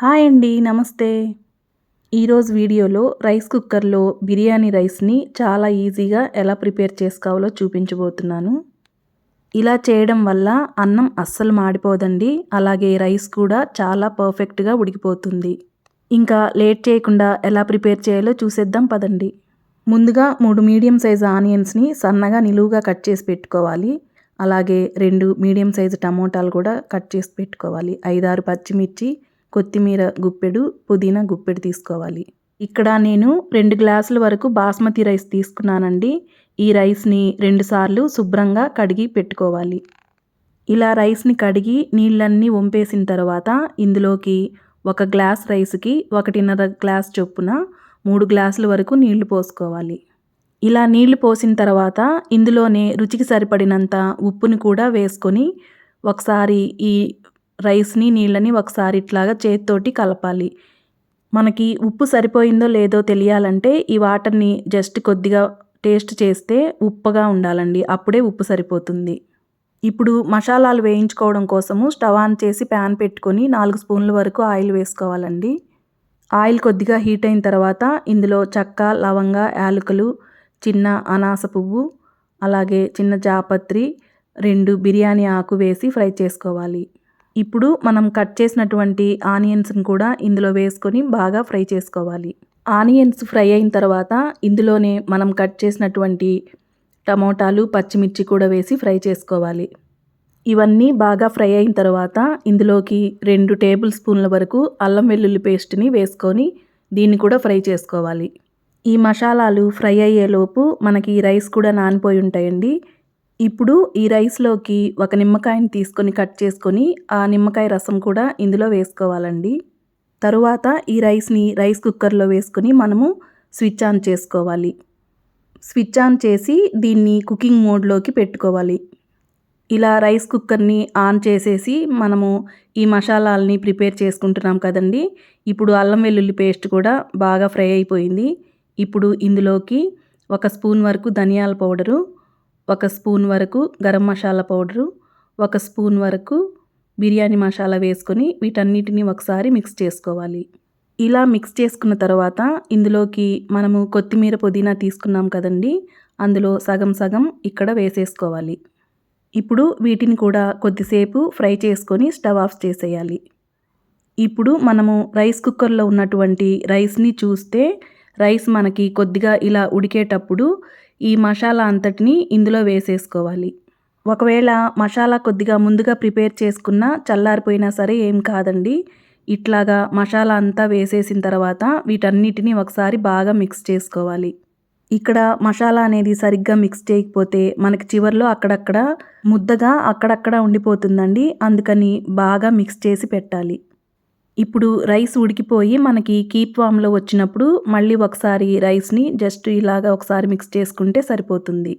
Hi అండి నమస్తే. ఈరోజు వీడియోలో రైస్ కుక్కర్లో బిర్యానీ రైస్ని చాలా ఈజీగా ఎలా ప్రిపేర్ చేసుకోవాలో చూపించబోతున్నాను. ఇలా చేయడం వల్ల అన్నం అస్సలు మాడిపోదండి అలాగే రైస్ కూడా చాలా పర్ఫెక్ట్గా ఉడికిపోతుంది. ఇంకా లేట్ చేయకుండా ఎలా ప్రిపేర్ చేయాలో చూసేద్దాం పదండి. ముందుగా మూడు మీడియం సైజ్ ఆనియన్స్ని సన్నగా నిలువుగా కట్ చేసి పెట్టుకోవాలి. అలాగే రెండు మీడియం సైజు టమోటాలు కూడా కట్ చేసి పెట్టుకోవాలి. ఐదారు పచ్చిమిర్చి కొత్తిమీర గుప్పెడు పుదీనా గుప్పెడు తీసుకోవాలి. ఇక్కడ నేను రెండు గ్లాసుల వరకు బాస్మతి రైస్ తీసుకున్నానండి. ఈ రైస్ని రెండుసార్లు శుభ్రంగా కడిగి పెట్టుకోవాలి. ఇలా రైస్ని కడిగి నీళ్ళన్నీ వంపేసిన తర్వాత ఇందులోకి ఒక గ్లాస్ రైస్కి ఒకటిన్నర గ్లాస్ చొప్పున మూడు గ్లాసుల వరకు నీళ్ళు పోసుకోవాలి. ఇలా నీళ్ళు పోసిన తర్వాత ఇందులోనే రుచికి సరిపడినంత ఉప్పుని కూడా వేసుకొని ఒకసారి ఈ రైస్ని నీళ్ళని ఒకసారి ఇట్లాగా చేతితోటి కలపాలి. మనకి ఉప్పు సరిపోయిందో లేదో తెలియాలంటే ఈ వాటర్ని జస్ట్ కొద్దిగా టేస్ట్ చేస్తే ఉప్పగా ఉండాలండి. అప్పుడే ఉప్పు సరిపోతుంది. ఇప్పుడు మసాలాలు వేయించుకోవడం కోసము స్టవ్ ఆన్ చేసి ప్యాన్ పెట్టుకొని నాలుగు స్పూన్ల వరకు ఆయిల్ వేసుకోవాలండి. ఆయిల్ కొద్దిగా హీట్ అయిన తర్వాత ఇందులో చెక్క లవంగ యాలకులు చిన్న అనాస పువ్వు అలాగే చిన్న జాపత్రి రెండు బిర్యానీ ఆకు వేసి ఫ్రై చేసుకోవాలి. ఇప్పుడు మనం కట్ చేసినటువంటి ఆనియన్స్ని కూడా ఇందులో వేసుకొని బాగా ఫ్రై చేసుకోవాలి. ఆనియన్స్ ఫ్రై అయిన తర్వాత ఇందులోనే మనం కట్ చేసినటువంటి టమోటాలు పచ్చిమిర్చి కూడా వేసి ఫ్రై చేసుకోవాలి. ఇవన్నీ బాగా ఫ్రై అయిన తర్వాత ఇందులోకి రెండు టేబుల్ స్పూన్ల వరకు అల్లం వెల్లుల్లి పేస్ట్ని వేసుకొని దీన్ని కూడా ఫ్రై చేసుకోవాలి. ఈ మసాలాలు ఫ్రై అయ్యేలోపు మనకి రైస్ కూడా నానిపోయి ఉంటాయండి. ఇప్పుడు ఈ రైస్లోకి ఒక నిమ్మకాయని తీసుకొని కట్ చేసుకొని ఆ నిమ్మకాయ రసం కూడా ఇందులో వేసుకోవాలండి. తరువాత ఈ రైస్ని రైస్ కుక్కర్లో వేసుకొని మనము స్విచ్ ఆన్ చేసుకోవాలి. స్విచ్ ఆన్ చేసి దీన్ని కుకింగ్ మోడ్లోకి పెట్టుకోవాలి. ఇలా రైస్ కుక్కర్ని ఆన్ చేసేసి మనము ఈ మసాలాలని ప్రిపేర్ చేసుకుంటున్నాం కదండి. ఇప్పుడు అల్లం వెల్లుల్లి పేస్ట్ కూడా బాగా ఫ్రై అయిపోయింది. ఇప్పుడు ఇందులోకి ఒక స్పూన్ వరకు ధనియాల పౌడరు ఒక స్పూన్ వరకు గరం మసాలా పౌడరు ఒక స్పూన్ వరకు బిర్యానీ మసాలా వేసుకొని వీటన్నిటిని ఒకసారి మిక్స్ చేసుకోవాలి. ఇలా మిక్స్ చేసుకున్న తర్వాత ఇందులోకి మనము కొత్తిమీర పుదీనా తీసుకున్నాం కదండి అందులో సగం సగం ఇక్కడ వేసేసుకోవాలి. ఇప్పుడు వీటిని కూడా కొద్దిసేపు ఫ్రై చేసుకొని స్టవ్ ఆఫ్ చేసేయాలి. ఇప్పుడు మనము రైస్ కుక్కర్లో ఉన్నటువంటి రైస్ని చూస్తే రైస్ మనకి కొద్దిగా ఇలా ఉడికేటప్పుడు ఈ మసాలా అంతటిని ఇందులో వేసేసుకోవాలి. ఒకవేళ మసాలా కొద్దిగా ముందుగా ప్రిపేర్ చేసుకున్న చల్లారిపోయినా సరే ఏం కాదండి. ఇట్లాగా మసాలా అంతా వేసేసిన తర్వాత వీటన్నిటిని ఒకసారి బాగా మిక్స్ చేసుకోవాలి. ఇక్కడ మసాలా అనేది సరిగ్గా మిక్స్ చేయకపోతే మనకి చివరిలో అక్కడక్కడ ముద్దగా అక్కడక్కడ ఉండిపోతుందండి. అందుకని బాగా మిక్స్ చేసి పెట్టాలి. ఇప్పుడు రైస్ ఉడికిపోయి మనకి కీప్ వామ్లో వచ్చినప్పుడు మళ్ళీ ఒకసారి రైస్ని జస్ట్ ఇలాగా ఒకసారి మిక్స్ చేసుకుంటే సరిపోతుంది.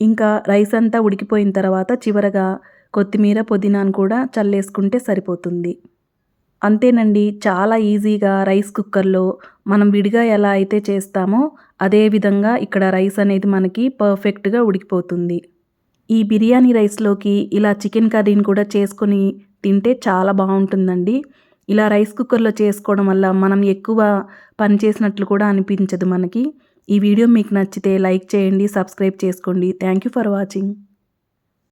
ఇంకా రైస్ అంతా ఉడికిపోయిన తర్వాత చివరగా కొత్తిమీర పుదీనాను కూడా చల్లేసుకుంటే సరిపోతుంది. అంతేనండి చాలా ఈజీగా రైస్ కుక్కర్లో మనం విడిగా ఎలా అయితే చేస్తామో అదే విధంగా ఇక్కడ రైస్ అనేది మనకి పర్ఫెక్ట్గా ఉడికిపోతుంది. ఈ బిర్యానీ రైస్లోకి ఇలా చికెన్ కర్రీని కూడా చేసుకొని తింటే చాలా బాగుంటుందండి. ఇలా రైస్ కుక్కర్లో చేసుకోవడం వల్ల మనం ఎక్కువ పని చేసినట్లు కూడా అనిపించదు మనకి. ఈ వీడియో మీకు నచ్చితే లైక్ చేయండి సబ్స్క్రైబ్ చేసుకోండి. Thank you for watching